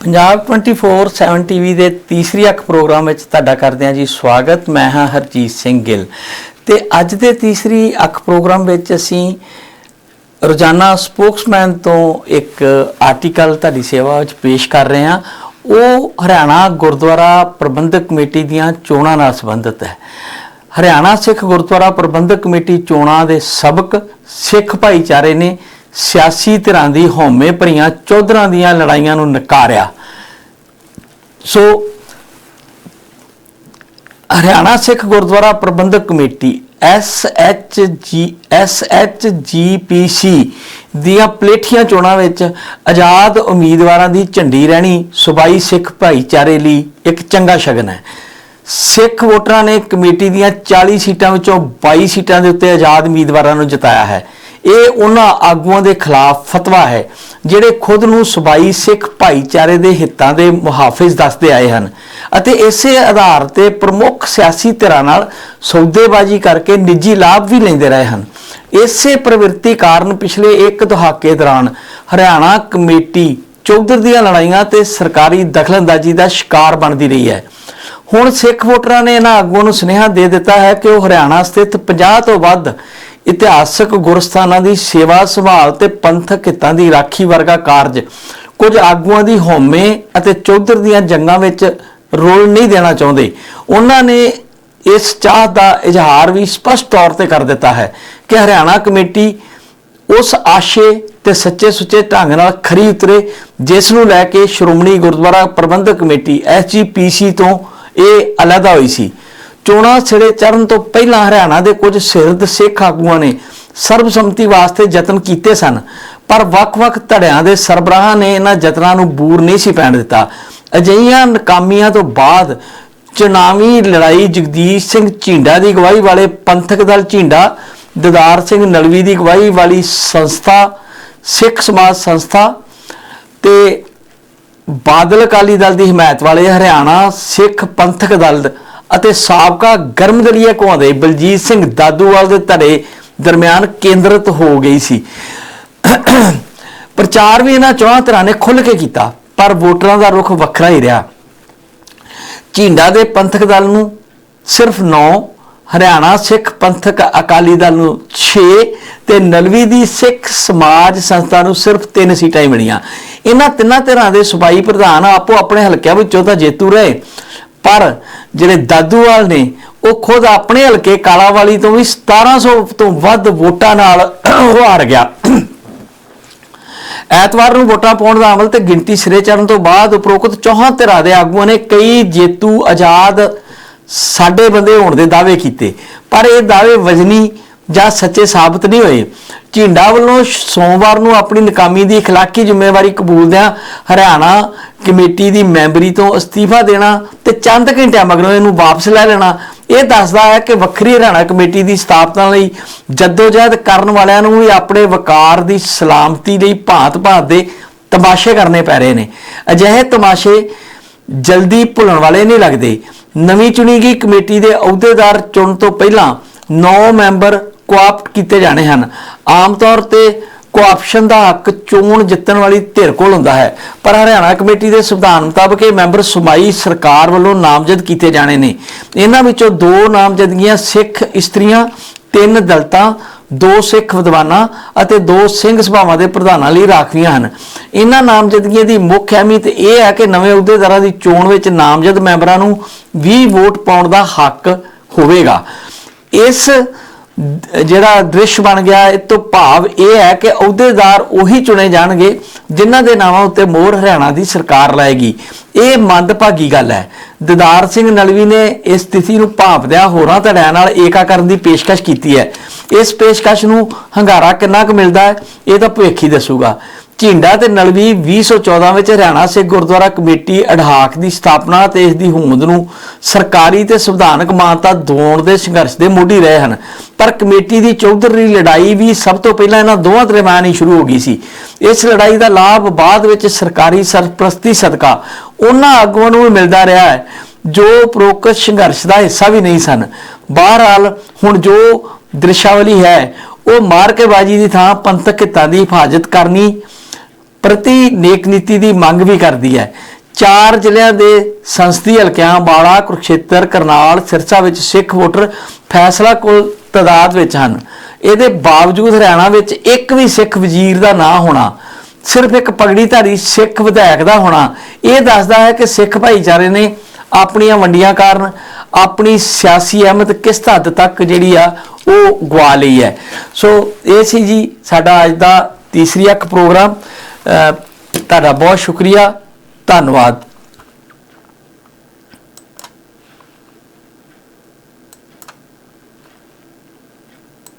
Punjab 24/7 TV ਦੇ ਤੀਸਰੀ ਅੱਖ ਪ੍ਰੋਗਰਾਮ ਵਿੱਚ ਤੁਹਾਡਾ ਕਰਦੇ ਹਾਂ ਜੀ ਸਵਾਗਤ। ਮੈਂ ਹਾਂ ਹਰਜੀਤ ਸਿੰਘ ਗਿੱਲ। ਤੇ ਅੱਜ ਦੇ ਤੀਸਰੀ ਅੱਖ ਪ੍ਰੋਗਰਾਮ ਵਿੱਚ ਅਸੀਂ ਰੋਜ਼ਾਨਾ ਸਪੋਕਸਮੈਨ ਤੋਂ ਇੱਕ ਆਰਟੀਕਲ ਤੁਹਾਡੀ ਸੇਵਾ ਵਿੱਚ ਪੇਸ਼ ਕਰ ਰਹੇ ਹਾਂ। ਉਹ ਹਰਿਆਣਾ ਗੁਰਦੁਆਰਾ ਪ੍ਰਬੰਧਕ ਕਮੇਟੀ ਦੀਆਂ ਚੋਣਾਂ ਨਾਲ ਸੰਬੰਧਿਤ ਹੈ। ਹਰਿਆਣਾ ਸਿੱਖ ਗੁਰਦੁਆਰਾ ਪ੍ਰਬੰਧਕ ਕਮੇਟੀ ਚੋਣਾਂ ਦੇ ਸਬਕ ਸਿੱਖ ਭਾਈਚਾਰੇ ਨੇ ਸਿਆਸੀ ਧਿਰਾਂ ਦੀ ਹਉਮੈ ਭਰੀਆਂ ਚੌਧਰਾਂ ਦੀਆਂ ਲੜਾਈਆਂ ਨੂੰ ਨਕਾਰਿਆ। So, Haryana Sikh Gurdwara Prabandhak committee SHG SHGPC ਦੀਆਂ ਪਲੇਠੀਆਂ ਚੋਣਾਂ ਵਿੱਚ ਆਜ਼ਾਦ ਉਮੀਦਵਾਰਾਂ ਦੀ ਝੰਡੀ ਰਹਿਣੀ ਸੁਬਾਈ ਸਿੱਖ ਭਾਈਚਾਰੇ ਲਈ ਇੱਕ ਚੰਗਾ ਸ਼ਗਨ ਹੈ। ਸਿੱਖ ਵੋਟਰਾਂ ਨੇ ਕਮੇਟੀ ਦੀਆਂ 40 ਸੀਟਾਂ ਵਿੱਚੋਂ 22 ਸੀਟਾਂ ਦੇ ਉੱਤੇ ਆਜ਼ਾਦ ਉਮੀਦਵਾਰਾਂ ਨੂੰ ਜਿਤਾਇਆ ਹੈ। ਇਹ ਉਹਨਾਂ ਆਗੂਆਂ ਦੇ ਖਿਲਾਫ ਫਤਵਾ ਹੈ, ਜਿਹੜੇ ਖੁਦ ਨੂੰ ਸੁਬਾਈ ਸਿੱਖ ਭਾਈਚਾਰੇ ਦੇ ਹਿੱਤਾਂ ਦੇ ਮੁਹਾਫਿਜ਼ ਦੱਸਦੇ ਆਏ ਹਨ ਅਤੇ ਇਸੇ ਆਧਾਰ ਤੇ ਪ੍ਰਮੁੱਖ ਸਿਆਸੀ ਧਿਰਾਂ ਨਾਲ ਸੌਦੇਬਾਜ਼ੀ ਕਰਕੇ ਨਿੱਜੀ ਲਾਭ ਵੀ ਲੈਂਦੇ ਰਹੇ ਹਨ। ਇਸੇ ਪ੍ਰਵਿਰਤੀ ਕਾਰਨ ਪਿਛਲੇ ਇੱਕ ਦਹਾਕੇ ਦੌਰਾਨ ਹਰਿਆਣਾ ਕਮੇਟੀ ਚੌਧਰ ਦੀਆਂ ਲੜਾਈਆਂ ਤੇ ਸਰਕਾਰੀ ਦਖਲਅੰਦਾਜ਼ੀ ਦਾ ਸ਼ਿਕਾਰ ਬਣਦੀ ਰਹੀ ਹੈ। ਹੁਣ ਸਿੱਖ ਵੋਟਰਾਂ ਨੇ ਇਹਨਾਂ ਆਗੂਆਂ ਨੂੰ ਸੁਨੇਹਾ ਦੇ ਦਿੱਤਾ ਹੈ ਕਿ ਉਹ ਹਰਿਆਣਾ ਸਥਿਤ 50 ਤੋਂ ਵੱਧ ਇਤਿਹਾਸਕ ਗੁਰਸਥਾਨਾਂ ਦੀ ਸੇਵਾ ਸੰਭਾਲ ਤੇ ਪੰਥਕ ਹਿੱਤਾਂ ਦੀ ਰਾਖੀ ਵਰਗਾ ਕਾਰਜ। ਕੁਝ ਆਗੂਆਂ ਦੀ ਹਉਮੈ ਅਤੇ ਚੌਧਰ ਦੀਆਂ ਜੰਗਾਂ ਵਿੱਚ ਰੋਲ ਨਹੀਂ ਦੇਣਾ ਚਾਹੁੰਦੇ। ਉਹਨਾਂ ਨੇ ਇਸ ਚਾਹ ਦਾ ਇਜ਼ਹਾਰ ਵੀ ਸਪਸ਼ਟ ਤੌਰ ਤੇ ਕਰ ਦਿੱਤਾ ਹੈ ਕਿ ਹਰਿਆਣਾ ਕਮੇਟੀ ਉਸ ਆਸ਼ੇ ਤੇ ਸੱਚੇ ਸੁੱਚੇ ਢੰਗ ਨਾਲ ਖਰੀ ਉਤਰੇ, ਜਿਸ ਨੂੰ ਲੈ ਕੇ ਸ਼੍ਰੋਮਣੀ ਗੁਰਦੁਆਰਾ ਪ੍ਰਬੰਧਕ ਕਮੇਟੀ ਐਸਜੀਪੀਸੀ ਤੋਂ ਇਹ ਅਲੱਗਾ ਹੋਈ ਸੀ। ਚੋਣਾਂ ਸਿਰੇ ਚੜਨ ਤੋਂ ਪਹਿਲਾਂ ਹਰਿਆਣਾ ਦੇ ਕੁਝ ਸਿਰਦ ਸਿੱਖ ਆਗੂਆਂ ਨੇ ਸਰਬਸੰਮਤੀ ਵਾਸਤੇ ਯਤਨ ਕੀਤੇ ਸਨ, ਪਰ ਵੱਖ-ਵੱਖ ਧੜਿਆਂ ਦੇ ਸਰਬਰਾਹਾਂ ਨੇ ਇਹਨਾਂ ਯਤਨਾਂ ਨੂੰ ਬੂਰ ਨਹੀਂ ਸੀ ਪੈਣ ਦਿੱਤਾ। ਅਜਿਹੀਆਂ ਨਾਕਾਮੀਆਂ ਤੋਂ ਬਾਅਦ ਚੁਣਾਵੀ ਲੜਾਈ ਜਗਦੀਸ਼ ਸਿੰਘ ਝੀਂਡਾ ਦੀ ਅਗਵਾਈ ਵਾਲੇ ਪੰਥਕ ਦਲ ਝੀਂਡਾ, ਦਦਾਰ ਸਿੰਘ ਨਲਵੀ ਦੀ ਅਗਵਾਈ ਵਾਲੀ ਸੰਸਥਾ, ਸਿੱਖ ਸਮਾਜ ਸੰਸਥਾ ਤੇ ਬਾਦਲ ਅਕਾਲੀ ਦਲ ਦੀ ਹਮਾਇਤ ਵਾਲੇ ਹਰਿਆਣਾ ਸਿੱਖ ਪੰਥਕ ਦਲ ਅਤੇ ਸਾਬਕਾ ਗਰਮਦਲੀਆ ਘੁਆਉਂਦੇ ਬਲਜੀਤ ਸਿੰਘ ਦਾਦੂਵਾਲ ਦੇ ਧੜੇ ਦਰਮਿਆਨ ਕੇਂਦਰਿਤ ਹੋ ਗਈ ਸੀ। ਪ੍ਰਚਾਰ ਵੀ ਇਹਨਾਂ ਚੌਹਾਂ ਤਰ੍ਹਾਂ ਨੇ ਖੁੱਲ੍ਹ ਕੇ ਕੀਤਾ, ਪਰ ਵੋਟਰਾਂ ਦਾ ਰੁਖ ਵੱਖਰਾ ਹੀ ਰਿਹਾ। ਝੀਂਡਾ ਦੇ ਪੰਥਕ ਦਲ ਨੂੰ ਸਿਰਫ 9 ਹਰਿਆਣਾ ਸਿੱਖ ਪੰਥਕ ਅਕਾਲੀ ਦਲ ਨੂੰ 6 ਤੇ ਨਲਵੀ ਦੀ ਸਿੱਖ ਸਮਾਜ ਸੰਸਥਾ ਨੂੰ ਸਿਰਫ 3 ਸੀਟਾਂ ਹੀ ਮਿਲੀਆਂ। ਇਹਨਾਂ ਤਿੰਨਾਂ ਧਿਰਾਂ ਦੇ ਸੂਬਾਈ ਪ੍ਰਧਾਨ ਆਪੋ ਆਪਣੇ ਹਲਕਿਆਂ ਵਿੱਚੋਂ ਤਾਂ ਜੇਤੂ ਰਹੇ। ਪਰ ਜਿਹੜੇ ਦਾਦੂਵਾਲ ਨੇ, ਉਹ ਖੁਦ ਆਪਣੇ ਹਲਕੇ ਕਾਲਾਵਾਲੀ ਤੋਂ ਵੀ 1700 ਤੋਂ ਵੱਧ ਵੋਟਾਂ ਨਾਲ ਉਹ ਹਾਰ ਗਿਆ। ਐਤਵਾਰ ਨੂੰ ਵੋਟਾਂ ਪਾਉਣ ਦਾ ਅਮਲ ਤੇ ਗਿਣਤੀ ਸਿਰੇ ਚੜਨ ਤੋਂ ਬਾਅਦ ਉਪਰੋਕਤ ਚੌਹਾਂ ਧਿਰਾਂ ਦੇ ਆਗੂਆਂ ਨੇ ਕਈ ਜੇਤੂ ਆਜ਼ਾਦ ਸਾਡੇ ਬੰਦੇ ਹੋਣ ਦੇ ਦਾਅਵੇ ਕੀਤੇ। ਪਰ ਇਹ ਦਾਅਵੇ ਵਜਨੀ ਜਾਂ ਸੱਚੇ ਸਾਬਤ ਨਹੀਂ ਹੋਏ ਝਿੰਡਾ ਵੱਲੋਂ ਸੋਮਵਾਰ ਨੂੰ ਆਪਣੀ ਨਾਕਾਮੀ ਦੀ اخلاقی ਜ਼ਿੰਮੇਵਾਰੀ ਕਬੂਲਦਿਆਂ ਹਰਿਆਣਾ ਕਮੇਟੀ ਦੀ ਮੈਂਬਰੀ ਤੋਂ ਅਸਤੀਫਾ ਦੇਣਾ ਤੇ ਚੰਦ ਘੰਟਿਆਂ ਮਗਰੋਂ ਇਹਨੂੰ ਵਾਪਸ ਲੈ ਲੈਣਾ ਇਹ ਦੱਸਦਾ ਹੈ ਕਿ ਵੱਖਰੀ ਹਰਿਆਣਾ ਕਮੇਟੀ ਦੀ ਸਥਾਪਨਾ ਲਈ ਜਦੋਜਹਿਦ ਕਰਨ ਵਾਲਿਆਂ ਨੂੰ ਵੀ ਆਪਣੇ ਵਕਾਰ ਦੀ ਸਲਾਮਤੀ ਲਈ ਭਾਂਤ-ਭਾਂਤ ਦੇ ਤਮਾਸ਼ੇ ਕਰਨੇ ਪੈ ਰਹੇ ਨੇ ਅਜਿਹੇ ਤਮਾਸ਼ੇ ਜਲਦੀ ਭੁੱਲਣ ਵਾਲੇ ਨਹੀਂ ਲੱਗਦੇ ਨਵੀਂ ਚੁਣੀ ਗਈ ਕਮੇਟੀ ਦੇ ਅਹੁਦੇਦਾਰ ਚੁਣਨ ਤੋਂ ਪਹਿਲਾਂ 9 ਮੈਂਬਰ ਕੋਆਪਟ ਕੀਤੇ ਜਾਣੇ ਹਨ। ਆਮ ਤੌਰ ਤੇ ਕੋਆਪਸ਼ਨ ਦਾ ਹੱਕ ਚੋਣ ਜਿੱਤਣ ਵਾਲੀ ਧਿਰ ਕੋਲ ਹੁੰਦਾ ਹੈ, ਪਰ ਹਰਿਆਣਾ ਕਮੇਟੀ ਦੇ ਸੰਵਿਧਾਨ ਮੁਤਾਬਕ ਇਹ ਮੈਂਬਰ ਸੁਮਾਈ ਸਰਕਾਰ ਵੱਲੋਂ ਨਾਮਜ਼ਦ ਕੀਤੇ ਜਾਣੇ ਨੇ। ਇਹਨਾਂ ਵਿੱਚੋਂ ਦੋ ਨਾਮਜ਼ਦਗੀਆਂ ਸਿੱਖ ਇਸਤਰੀਆਂ, ਤਿੰਨ ਦਲਤਾਂ, ਦੋ ਸਿੱਖ ਵਿਦਵਾਨਾਂ ਅਤੇ ਦੋ ਸਿੰਘ ਸਭਾਵਾਂ ਦੇ ਪ੍ਰਧਾਨਾਂ ਲਈ ਰਾਖਵੀਆਂ ਹਨ। ਇਹਨਾਂ ਨਾਮਜ਼ਦਗੀਆਂ ਦੀ ਮੁੱਖ ਅਹਿਮੀਅਤ ਇਹ ਹੈ ਕਿ ਨਵੇਂ ਅਹੁਦੇਦਾਰਾਂ ਦੀ ਚੋਣ ਵਿੱਚ ਨਾਮਜ਼ਦ ਮੈਂਬਰਾਂ ਨੂੰ 20 ਵੋਟ ਪਾਉਣ ਦਾ ਹੱਕ ਹੋਵੇਗਾ। ਇਸ ਜਿਹੜਾ ਦ੍ਰਿਸ਼ ਬਣ ਗਿਆ, ਇਹ ਤੋਂ ਭਾਵ ਇਹ ਹੈ ਕਿ ਅਹੁਦੇਦਾਰ ਉਹੀ ਚੁਣੇ ਜਾਣਗੇ ਜਿਨ੍ਹਾਂ ਦੇ ਨਾਵਾਂ ਉੱਤੇ ਮੋਹਰ ਹਰਿਆਣਾ ਦੀ ਸਰਕਾਰ ਲਾਏਗੀ। ਇਹ ਮੰਦਭਾਗੀ ਗੱਲ ਹੈ। ਦਿਦਾਰ ਸਿੰਘ ਨਲਵੀ ਨੇ ਇਸ ਸਥਿਤੀ ਨੂੰ ਭਾਂਪਦਿਆਂ ਹੋਰਾਂ ਧੜਿਆਂ ਨਾਲ ਏਕਾ ਕਰਨ ਦੀ ਪੇਸ਼ਕਸ਼ ਕੀਤੀ ਹੈ। ਇਸ ਪੇਸ਼ਕਸ਼ ਨੂੰ ਹੰਗਾਰਾ ਕਿੰਨਾ ਕੁ ਮਿਲਦਾ ਹੈ, ਇਹ ਤਾਂ ਭਵਿੱਖ ਹੀ ਦੱਸੂਗਾ। ਝਿੰਡਾ ਤੇ ਨਲਵੀ 2014 ਵਿੱਚ Haryana Sikh Gurdwara committee ad hoc ਦੀ ਸਥਾਪਨਾ ਤੇ ਇਸ ਦੀ ਹੋਂਦ ਨੂੰ ਸਰਕਾਰੀ ਤੇ ਸੰਵਿਧਾਨਕ ਮਾਨਤਾ ਦਿਵਾਉਣ ਦੇ ਸੰਘਰਸ਼ ਦੇ ਮੋਢੀ ਰਹੇ ਹਨ। ਪਰ ਕਮੇਟੀ ਦੀ ਚੌਧਰੀ ਲੜਾਈ ਵੀ ਸਭ ਤੋਂ ਪਹਿਲਾਂ ਇਹਨਾਂ ਦੋਵਾਂ ਦਰਮਿਆਨ ਹੀ ਸ਼ੁਰੂ ਹੋ ਗਈ ਸੀ। ਇਸ ਲੜਾਈ ਦਾ ਲਾਭ ਬਾਅਦ ਵਿੱਚ ਸਰਕਾਰੀ ਸਰਪ੍ਰਸਤੀ ਸਦਕਾ ਉਹਨਾਂ ਆਗੂਆਂ ਨੂੰ ਵੀ ਮਿਲਦਾ ਰਿਹਾ ਹੈ, ਜੋ ਉਪਰੋਕਤ ਸੰਘਰਸ਼ ਦਾ ਹਿੱਸਾ ਵੀ ਨਹੀਂ ਸਨ। ਬਹਰਹਾਲ ਹੁਣ ਜੋ ਦ੍ਰਿਸ਼ਾਵਲੀ ਹੈ, ਉਹ ਮਾਰਕੇਬਾਜ਼ੀ ਦੀ ਥਾਂ ਪੰਥਕ ਹਿੱਤਾਂ ਦੀ ਹਿਫਾਜ਼ਤ ਕਰਨੀ ਪ੍ਰਤੀ ਨੇਕ ਨੀਤੀ ਦੀ ਮੰਗ ਵੀ ਕਰਦੀ ਹੈ। ਚਾਰ ਜ਼ਿਲ੍ਹਿਆਂ ਦੇ ਸੰਸਦੀ ਹਲਕਿਆਂ, ਬਾਲਾ, ਕੁਰਕਸ਼ੇਤਰ, ਕਰਨਾਲ, ਸਿਰਸਾ ਵਿੱਚ ਸਿੱਖ ਵੋਟਰ ਫੈਸਲਾ ਕੋਲ ਤਦਾਦ ਵਿੱਚ ਹਨ। ਇਹਦੇ ਬਾਵਜੂਦ ਹਰਿਆਣਾ ਵਿੱਚ ਇੱਕ ਵੀ ਸਿੱਖ ਵਜ਼ੀਰ ਦਾ ਨਾਂ ਹੋਣਾ, ਸਿਰਫ ਇੱਕ ਪਗੜੀਧਾਰੀ ਸਿੱਖ ਵਿਧਾਇਕ ਦਾ ਹੋਣਾ, ਇਹ ਦੱਸਦਾ ਹੈ ਕਿ ਸਿੱਖ ਭਾਈਚਾਰੇ ਨੇ ਆਪਣੀਆਂ ਵੰਡੀਆਂ ਕਾਰਨ ਆਪਣੀ ਸਿਆਸੀ ਅਹਿਮਤ ਕਿਸ ਹੱਦ ਤੱਕ ਜਿਹੜੀ ਆ ਉਹ ਗਵਾ ਲਈ ਹੈ। ਸੋ ਇਹ ਸੀ ਜੀ ਸਾਡਾ ਅੱਜ ਦਾ ਤੀਸਰੀ ਅੱਖ ਪ੍ਰੋਗਰਾਮ। ਤੁਹਾਡਾ ਬਹੁਤ ਸ਼ੁਕਰੀਆ ਧੰਨਵਾਦ।